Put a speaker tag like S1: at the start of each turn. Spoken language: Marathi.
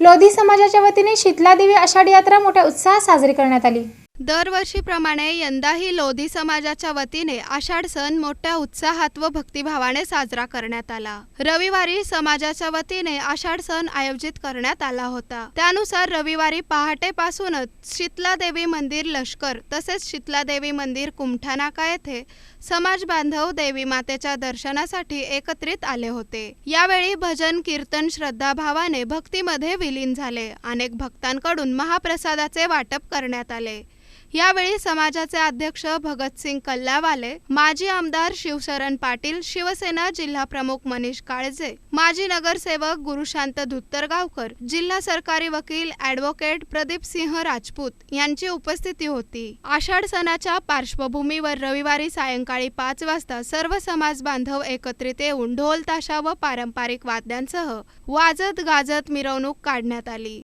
S1: लोधी समाजाच्या वतीने शीतलादेवी आषाढी यात्रा मोठ्या उत्साहात साजरी करण्यात आली.
S2: दरवर्षीप्रमाणे यंदाही लोधी समाजाच्या वतीने आषाढ सण मोठ्या उत्साहात व भक्तिभावाने साजरा करण्यात आला. रविवारी समाजाच्या वतीने आषाढ सण आयोजित करण्यात आला होता. त्यानुसार रविवारी पहाटेपासूनच शीतलादेवी मंदिर लष्कर तसेच शीतलादेवी मंदिर कुमठानाका येथे समाज बांधव देवी मातेच्या दर्शनासाठी एकत्रित आले होते. यावेळी भजन कीर्तन श्रद्धाभावाने भक्तीमध्ये विलीन झाले. अनेक भक्तांकडून महाप्रसादाचे वाटप करण्यात आले. यावेळी समाजाचे अध्यक्ष भगतसिंग कल्लावाले माजी आमदार शिवशरण पाटील शिवसेना जिल्हा प्रमुख मनीष काळजे माजी नगरसेवक गुरुशांत धुत्तरगावकर जिल्हा सरकारी वकील ॲडव्होकेट प्रदीप सिंह राजपूत यांची उपस्थिती होती. आषाढ सणाच्या पार्श्वभूमीवर रविवारी सायंकाळी पाच वाजता सर्व समाज बांधव एकत्रित येऊन ढोल ताशा व पारंपरिक वाद्यांसह वाजत गाजत मिरवणूक काढण्यात आली.